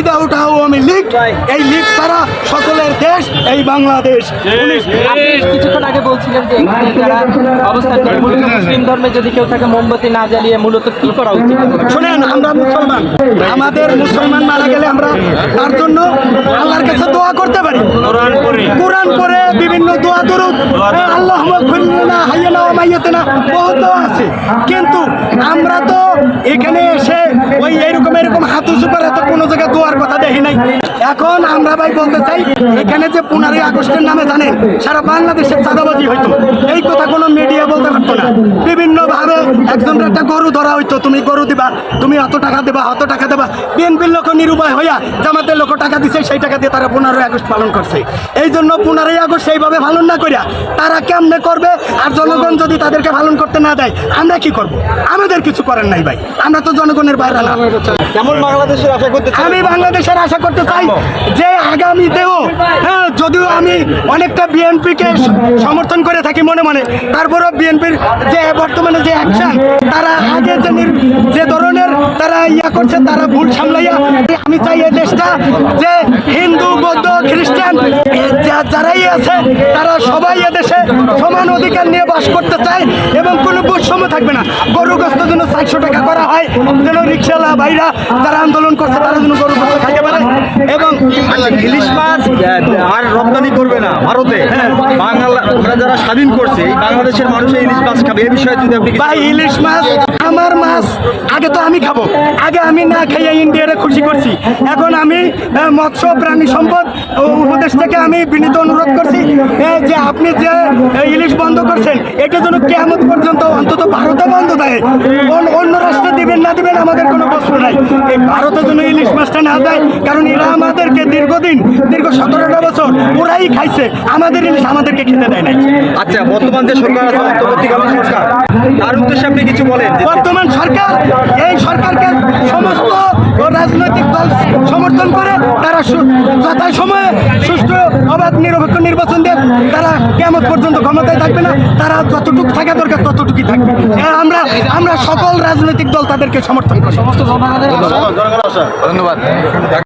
Without Awami League. এই লীগ ছাড়া সকলের দেশ এই বাংলাদেশ। আপনি কিছুক্ষণ আগে বলছিলেন যে যারা অবস্থান মূলত মুসলিম ধর্মে যদি কেউ থাকে মোমবাতি না জ্বালিয়ে মূলত কি করা উচিত? শুনেন আমরা মুসলমান। আমাদের মুসলমান মারা গেলে আমরা তার জন্য আল্লাহর কাছে দোয়া করতে পারি। কোরআন পড়ে। বিভিন্ন দোয়া দরুদ। আল্লাহ না হাইয়ানা ও মাইয়াতেনা বহুত দোয়া আছে। কিন্তু আমরা তো এখানে এসে ওই এরকম এরকম হাত উঁচু করে তো কোনো জায়গায় দোয়ার কথা দেখি নাই এখন আমরা ভাই বলতে চাই, এখানে যে পনেরোই আগস্টের নামে জানেন, সারা বাংলাদেশের চাঁদাবাজি হইতো। এই কথা কোনো মিডিয়া বলতে পারতো না বিভিন্ন ভাবে একজনের একটা গরু ধরা হইতো তুমি গরু দিবা তুমি অত টাকা দেবা অত টাকা দেবা। বিএনপির লোক নিরুপায় হইয়া জামাতের লোক টাকা দিছে সেই টাকা দিয়ে তারা পনেরোই আগস্ট পালন করছে। এই জন্য পনেরোই আগস্ট সেইভাবে পালন না করিয়া তারা কেমনে করবে? আর জনগণ যদি তাদেরকে পালন করতে না দেয় আমরা কি করব? আমাদের কিছু করার নাই ভাই। আমরা তো জনগণের বাইরে না। কেমন বাংলাদেশের আশা করতে আমি বাংলাদেশের আশা করতে চাই যে আগামীতেও হ্যাঁ যদিও আমি অনেকটা বিএনপিকে সমর্থন করে থাকি মনে মনে তারপরেও বিএনপির যে বর্তমানে যে অ্যাকশন তারা আগে যে যে ধরনের তারা ইয়া করছে, তারা ভুল সামলাইয়া, আমি চাই এই দেশটা যে হিন্দু, বৌদ্ধ, খ্রিস্টান যারাই আছে, তারা সবাই এদেশে সমান অধিকার নিয়ে বাস করতে চায় এবং কোনো বৈষম্য থাকবে না। গরু গোস্ত যেন চারশো টাকা করা হয়, যেন রিক্সাওয়ালা ভাইরা যারা আন্দোলন করছে, তারা যেন গরু গোস্ত খাইতে পারে। এবং ইলিশ মাছ আর রপ্তানি করবে না ভারতে বাংলা আমরা যারা স্বাধীন করছে এই বাংলাদেশের মানুষ ইলিশ মাছ খাবে এই বিষয়ে যদি আপনি ভাই ইলিশ মাছ আমার মাছ আগে তো আমি খাব। আগে আমি না খাইয়ে ইন্ডিয়ারে খুশি করছি। এখন আমি মৎস্য প্রাণী সম্পদ ও উপদেশ থেকে আমি বিনীত অনুরোধ করছি যে আপনি যে ইলিশ বন্ধ করছেন এটা যেন কেমন পর্যন্ত অন্তত ভারতে বন্ধ দেয়। আমাদের কোনো প্রশ্ন নাই। এই ভারতের জন্য ইলিশ মাছটা না যায় কারণ এরা আমাদেরকে দীর্ঘদিন দীর্ঘ সতেরোটা বছর ওরাই খাইছে। আমাদের ইলিশ আমাদেরকে খেতে দেয় নাই। আচ্ছা বর্তমান যে সরকার আছে অন্তর্বর্তীকালীন সরকার তার উদ্দেশ্যে আপনি কিছু বলেন বর্তমান সরকার এই সরকারকে সমস্ত রাজনৈতিক দল সমর্থন করে তারা যথাসময়ে অবাধ নিরপেক্ষ নির্বাচন দিয়ে তারা কেমন পর্যন্ত ক্ষমতায় থাকবে না। তারা যতটুকু থাকা দরকার ততটুকুই থাকবে। হ্যাঁ, আমরা আমরা সকল রাজনৈতিক দল তাদেরকে সমর্থন করি। সমস্ত ধন্যবাদ।